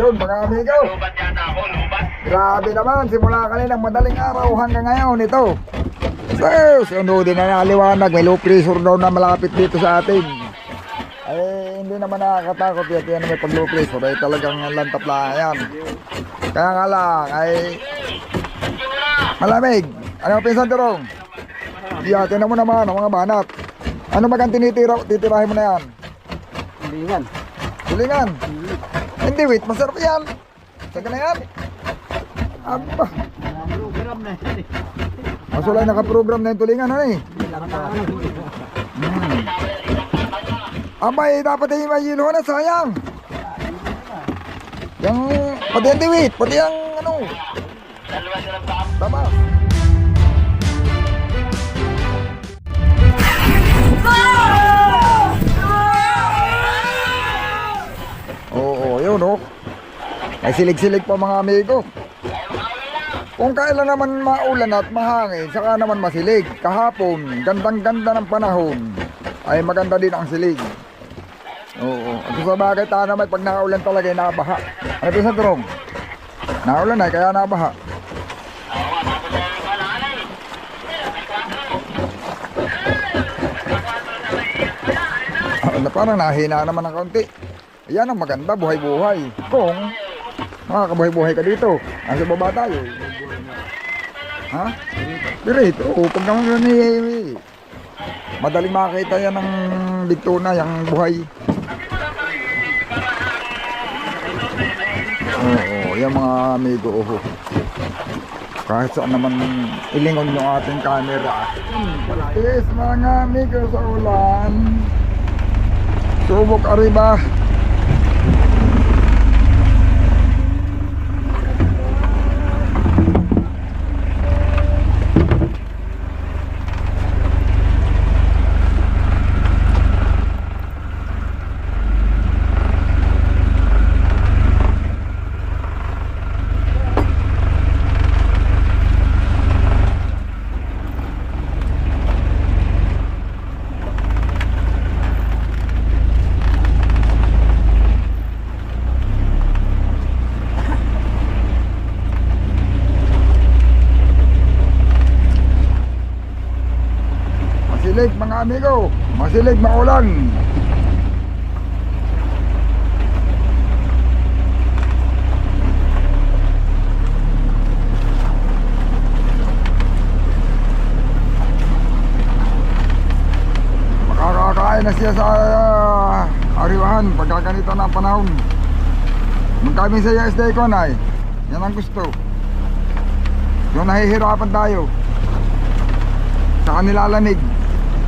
Yun mga amigo. Lubat yata ako, lubat. Grabe naman, simula kaninang madaling araw hanggang ngayon ito. So, sunodin na naliwanag, may low pressure daw na malapit dito sa atin. Ay, hindi naman nakakatakot yan, yan may pag low pressure, ay talagang lantap lang yan. Kaya nga lang, ay malamig. Ano ang pinsan Dorong? Yeah, tinan mo naman ang mga banat. Ano bagang tinitira, titirahin mo na yan? Lingan. Tulingan. Hindi, wait, masarap yan. Saka na yan. Aba. Program na yan eh. Nakaprogram na yung tulingan, ano eh. Hmm. Abay, dapat ay may yelo na, sayang. Yung, pati yung diwit, pati yung ano. Tama. May silig-silig pa mga amigo. Kung kailan naman maulan at mahangin, saka naman masilig. Kahapon, gandang-ganda ng panahon, ay maganda din ang silig. Oo. At sa bagay, tayo naman pag nakaulan talaga, ay nabaha. Ano sa turong? Naulan ay, kaya nabaha. Ah, na parang nahina naman ng kaunti. Yan ang maganda, buhay-buhay. Kung makakabuhay-buhay ka dito, nasa baba tayo. Ha? Direto, pag naman eh, madaling makakita yan ng bigtuna, yung buhay. Oo, yung mga amigo, oh. Kahit saan naman ilingon yung ating camera. Yes, mga amigo sa ulan. Subok arriba. Masilig mga amigo, masilig maulan. Makakakain na siya sa uh, ariwahan pagka ganito na ang panahon. Magkami sa SD ko na Yan ang gusto. Yung nahihirapan tayo. Sa kanila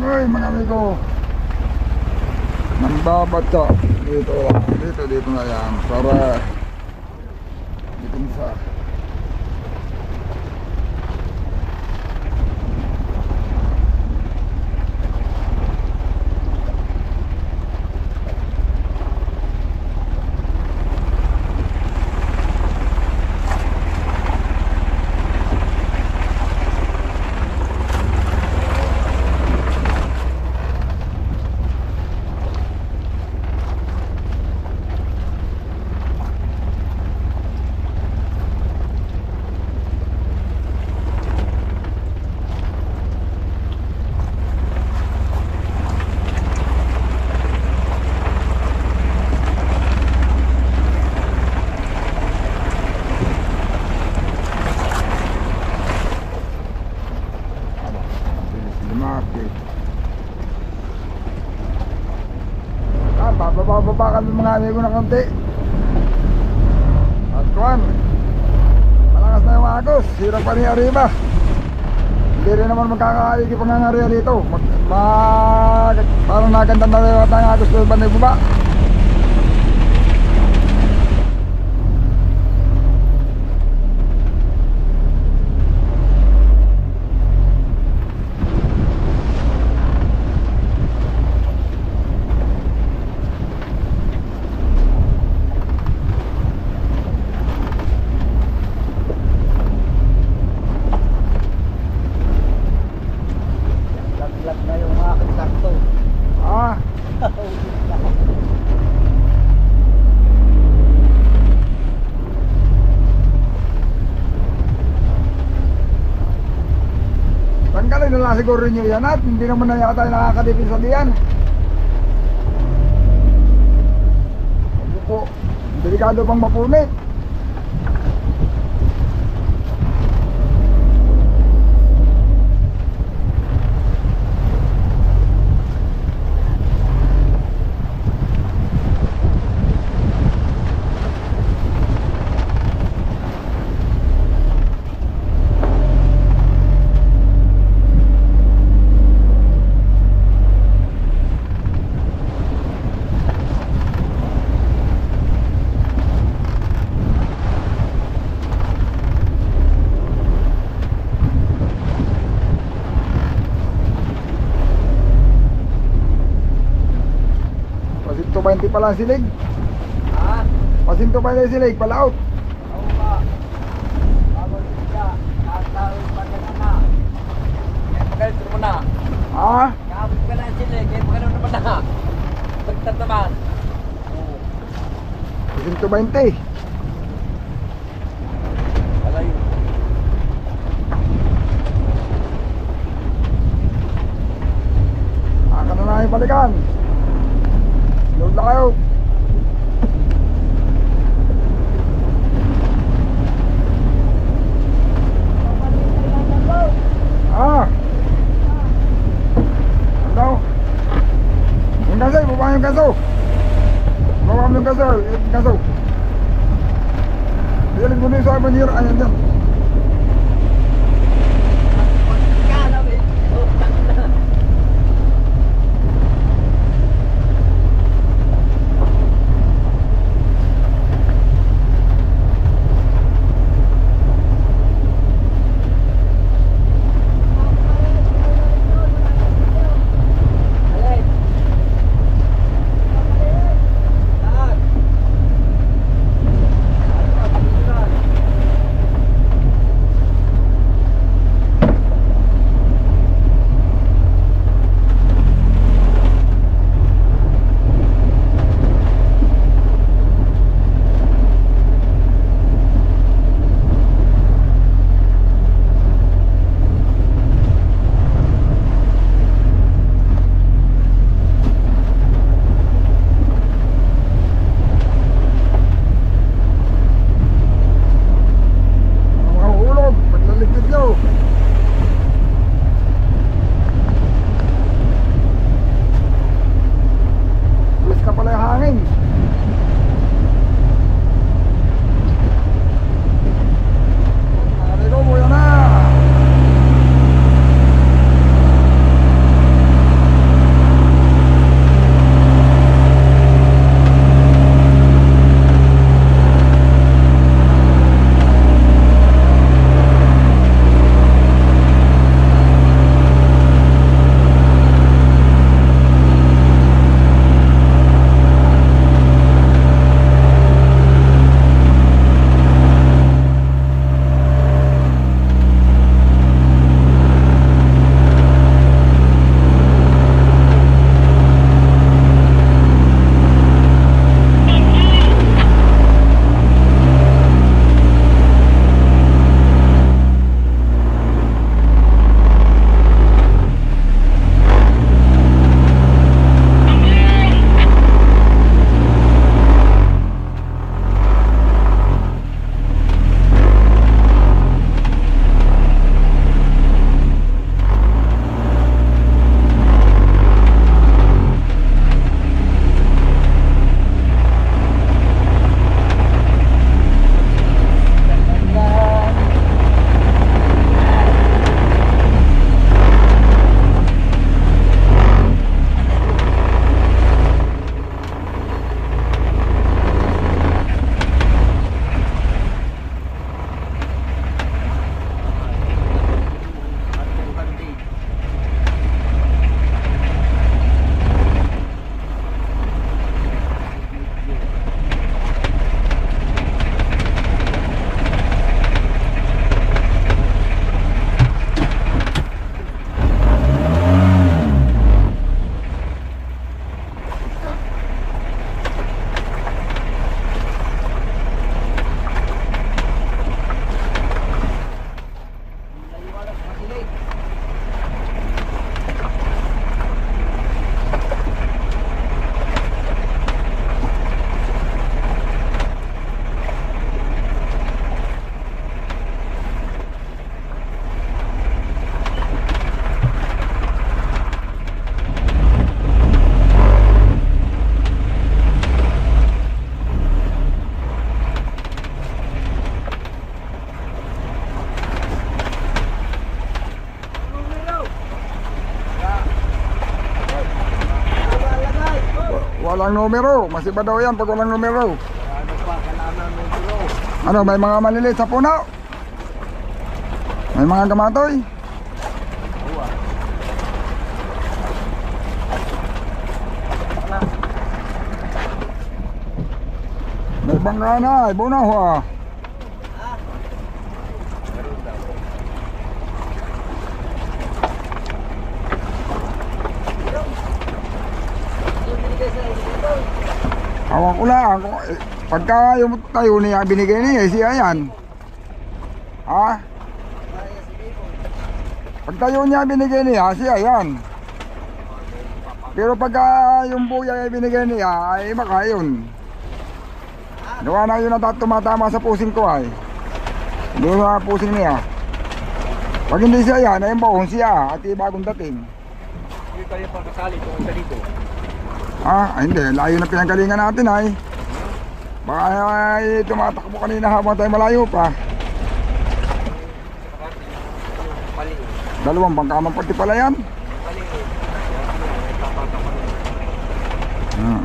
Ay, mga amigo. Nambabato. Dito lang. Dito, dito na yan. Para dito sa Mga amigo ng konti. Kwan. Malakas na yung agos. Hirap pa ni Arriba. Hindi rin naman magkakaigi pangangariya dito. Mag, mag, parang naganda na rin ang agos doon ba na baba. Laglag na yung aking sakto. Ah, tanggalin na lang siguro nyo yan at hindi naman na yata nakakadipin sa diyan. Huwag po, delikado pang mapunit. Pasinto 20 pala ang silig. Ha? Pasinto 20 silig, palaot. Oo ba? Bawal siya. Tatawin pa ka na. Kaya magalit mo na. Ah, Kaabot ka na sila. Kaya magano naman na. Tagtad naman. Oo. pasinto 20. Wala yun. Aka na na yung balikan. Walang numero. Masiba daw yan pag walang numero. Ano may mga maliliit sa puno. May mga gamatoy. Uwa. May bangka na, ibo na ho ah. Meron daw. Lang. Kung- eh, Pagka yung tayo niya binigay niya, eh, siya yan. Ha? Pag tayo niya binigay niya, siya yan. Pero pagka yung buya ay binigay niya, ay baka yun. Gawa na yun ang tumatama sa pusing ko ay. Doon sa pusing niya. Pag hindi siya yan, ay baon siya at bagong dating. Hindi tayo pagkasali kung isa dito. Ah, ay, hindi. Layo na pinanggalingan natin ay. Baka ay tumatakbo kanina habang tayo malayo pa. Dalawang bangka pati pala yan. Ah.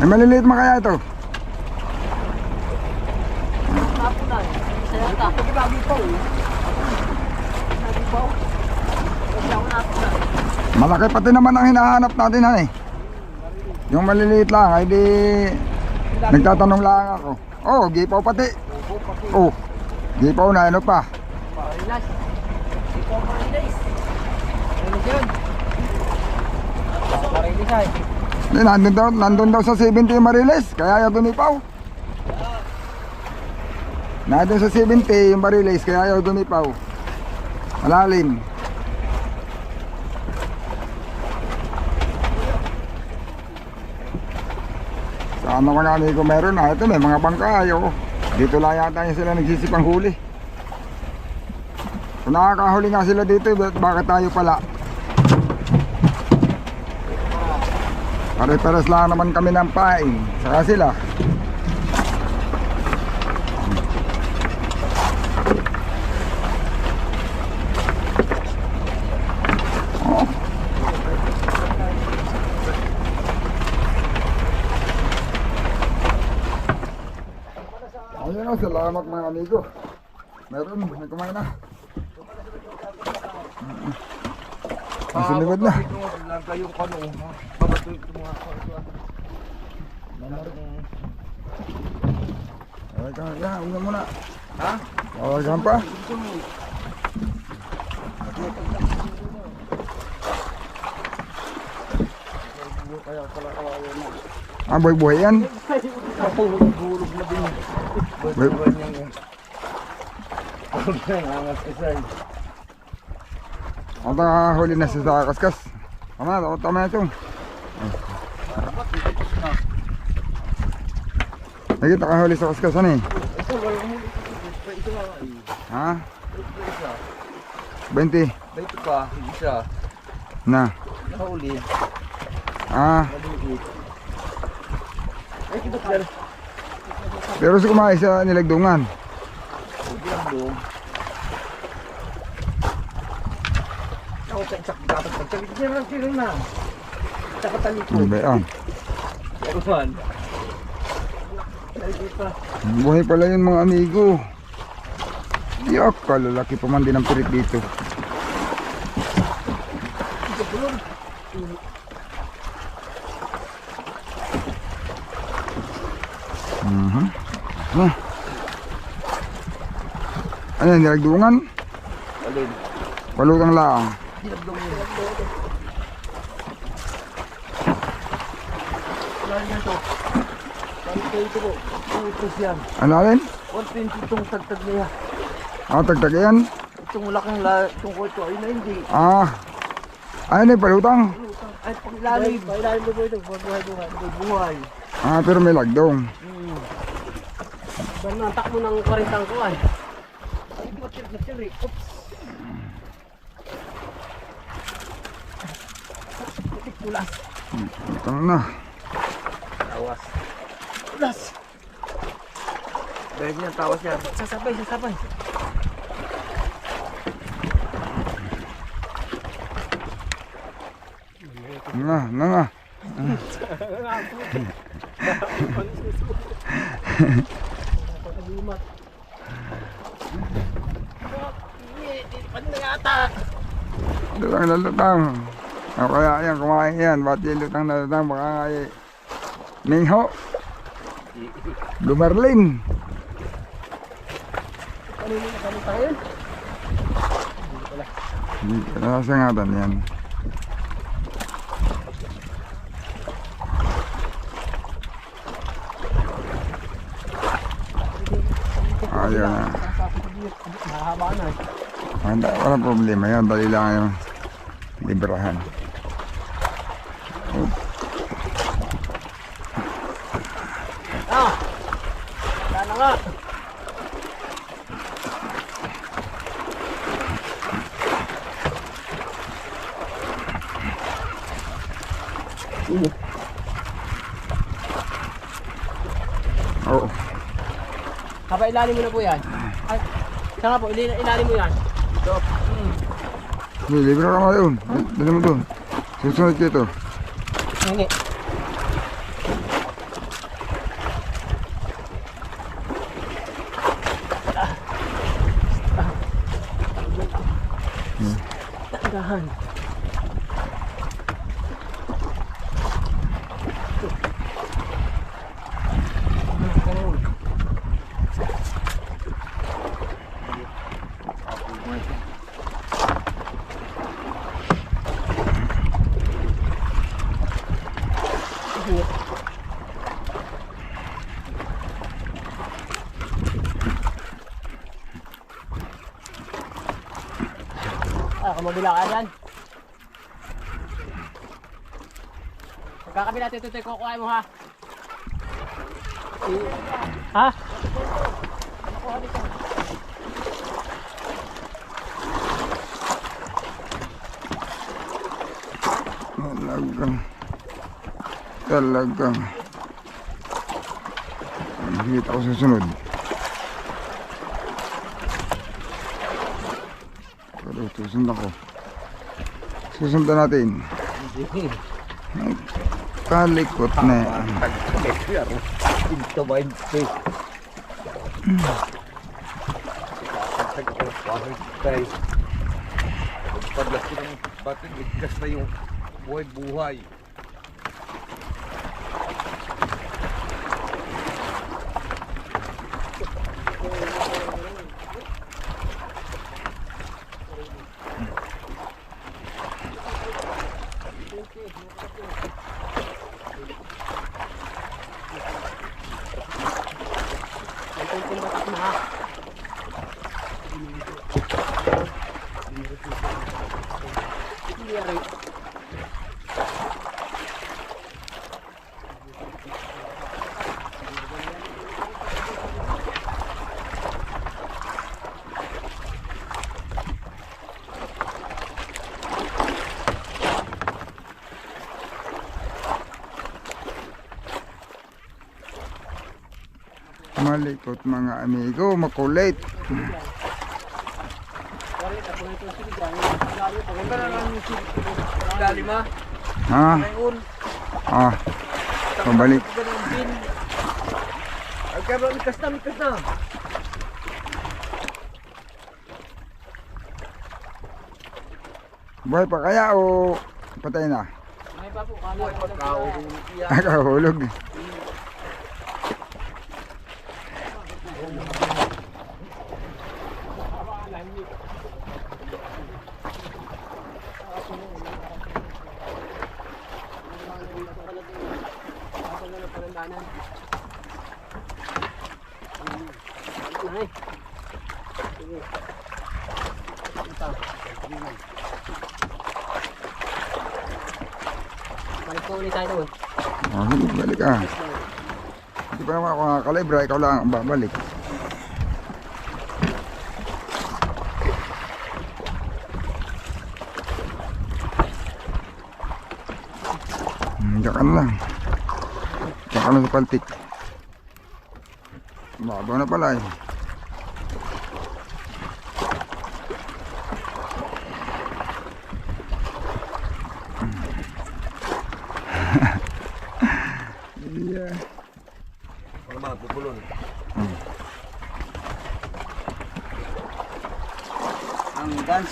May maliliit man kaya ito. Malaki pati naman ang hinahanap natin han eh. Yung maliliit lang, ay di nagtatanong lang ako. Oh, gipaw pati. Oh, gipaw na ano pa. Ikaw parilas. Ano yun? Parilas ay. Nandun daw, nandun daw sa 70 yung Mariles, kaya ayaw dumipaw. Nandun sa 70 yung Mariles, kaya ayaw dumipaw. Malalim. Sana mga amigo meron na. Ito may mga bangka ayo. Dito lang yata yung sila nagsisipang huli. Kung nakakahuli nga sila dito, bakit bakit tayo pala? Pare-pares lang naman kami ng pain. Saka sila. Ayun o, salamat mga amigo. Meron, may kumain na. Ang sinigod na. Lang kayong kano. Babato ito mga kano. Ay, ka, ya, una muna. Ha? Tawagan pa. Ah, boy-boy yan. Hulog na din. Boy, Buwan niyang. Huwag na eh. na siya sa kaskas. Tama, tama, tama na ito. Nakita ka huli sa kaskas, ano eh? Eh. Ha? Ito isa. 20. Ito pa, isa. Na. Nakahuli. Ah. Ay, kita sir. Pero sa kumain sa nilagdungan. Doon. Ako, dapat lang sir na. Tsaka talikod. Ano ba yan? Pero man. Buhay pala yun mga amigo. Yak, kalalaki pa man din ang pirit dito. Mhm. Ano? Ano yan, nilagdungan? Alin. Palutang lang. Dinabdong mo. Lahat na ito. Balik kayo ito po. Utos yan. Ano alin? 120 itong tagtag niya. Ah, tagtag yan. Itong laking la, itong ko ito ay na hindi. Ah. Ayun eh, palutang. Ay. Pag ilalim mo ito. Buhay buhay. Buhay. Ah, pero may lagdong. Hmm. Banantak mo ng karintang ko ay. Na tirik? Oops. Titik pulas. Ito na. Tawas. Pulas. Dahil niya tawas niya. Sasabay, sasabay. Nga, nga nga. Lutang na lutang. O kaya yan, kumain yan. Ba't yung lutang na lutang? Baka nga eh. Mingho. Lumarlin. Hindi ko nasasangatan yan. Ayaw na. Mahaba na. Wala, wala problema yan. Dali lang yung librahan. Ah! Wala nga. Oo. Haba ilalim mo na po yan. Ay, nga po, ilalim mo yan. Hindi, libre ka nga yun. Dali mo doon. Susunod ka ito. Hindi. Kumabila ka dyan. Pagkakabila ito, kukuha mo ha. Ha? Talagang. Talagang. Higit ako susunod. Pero susunod ako. Susundan natin. Kalikot na yan. Ito ba yung space? Paglas ko ng bating ligtas na yung buhay-buhay. Ito yung batak mo ha. Hindi. Malikot mga amigo, makulit. Ha? Ah. Pabalik. mikas na, mikas na. Buhay pa kaya o patay na? May pa po, kala Buhay ko pagkao. na Nakahulog. Ay. Sige. Ito. Balik po ulit tayo doon. Oh, sige, balik ka. Hindi pa naman ako nakakalibra, ikaw lang ang babalik. Hmm, Diyan ka na lang. Diyan ka na sa paltik. Babaw na pala eh.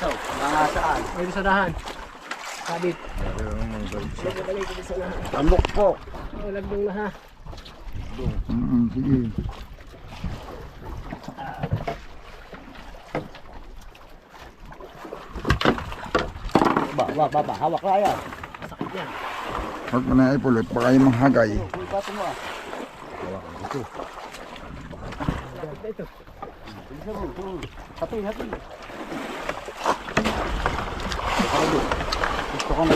Ganso, mga saan? May sa dahan. Sabit. Amok po. Malagdong na ha. Mm, sige. Ba, ba, ba, ba. Hawak na yan. Sakit yan. Huwag mo na ipulot, baka yung manghagay. Uy, bato mo ah. Ganda ito. Bilisan mo. Hmm. Hatoy, hatoy. Gusto ko na.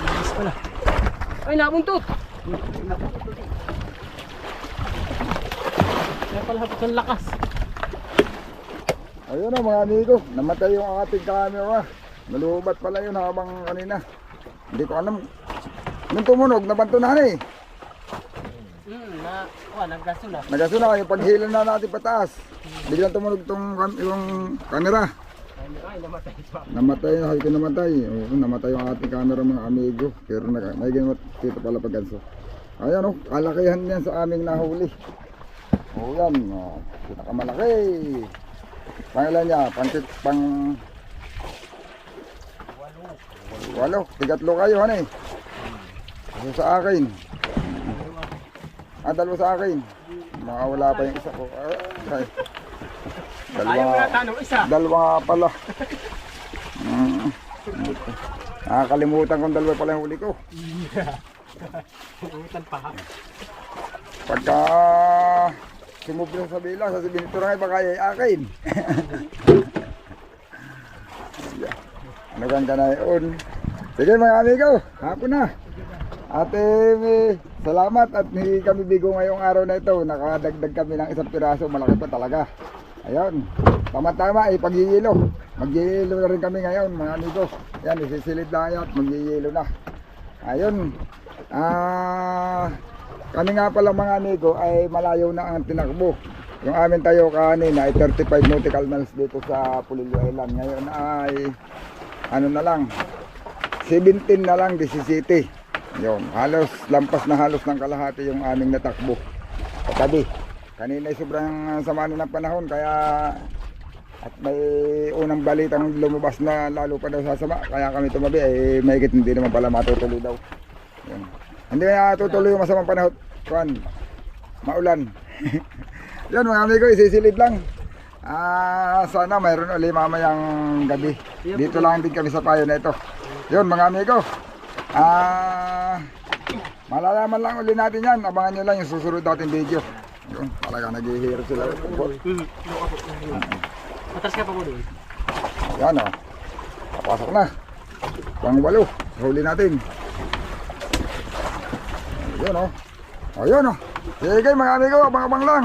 Bilis pala. Ay, nabuntot! Kaya pala hapos ang lakas. Ayun na mga amigo, namatay yung ating camera. Nalubat pala yun habang kanina. Hindi ko alam. Nung tumunog, nabantunan eh. Hmm, na, oh, naggasto na. Nagaso na yung paghila na natin pataas. Biglang tumunog tong kam- yung camera. Ay, namatay pa. Namatay, sabi ko namatay. Oo, namatay yung ating camera mga amigo. Pero nag naging dito pala pagkanso. Ayan o, kalakihan yan sa aming nahuli. O yan, o, pinakamalaki. Pangilan niya, pang, pang... Walo. Tigatlo kayo, eh. Isa sa akin. Ah, dalawa sa akin. Makawala pa yung isa ko. Ay. Ayaw mo na tanong isa. Dalawa pala. Mm. Nakakalimutan kong dalawa pala yung huli ko. Umutan pa. Pagka sumubra sa bila, sasabihin ito na baka ay akin. Ano kang kanayon? Sige mga amigo, hapon na. Ate, eh, salamat at hindi kami bigo ngayong araw na ito. Nakadagdag kami ng isang piraso, malaki pa talaga. Ayun, tama-tama ay paghihilo. Maghihilo na rin kami ngayon mga amigo. Yan, isisilid lang yan at maghihilo na. Ayun, ah, kami nga pala mga amigo ay malayo na ang tinakbo. Yung amin tayo kanina ay 35 nautical miles dito sa Pulilio Island. Ngayon ay ano na lang, 17 na lang, 17. Yun, halos lampas na halos ng kalahati yung aming natakbo. Katabi. Kanina sobrang sama na ng panahon kaya at may unang balitang lumabas na lalo pa daw sasama kaya kami tumabi ay mahigit hindi naman pala matutuloy daw. Yun. Hindi kaya tutuloy yung masamang panahon. Kuan, maulan. Yan mga amigo, isisilid lang. Ah, sana mayroon uli mamayang gabi. Dito lang din kami sa payo na ito. Yun mga amigo. Ah, malalaman lang uli natin yan. Abangan nyo lang yung susunod natin video. Yun, talaga naghihirap sila. Matras ka pa po doon. Yan o. Papasok na. Pang walo. Huli natin. Yan o. O yan o. Sige mga amigo, abang-abang lang.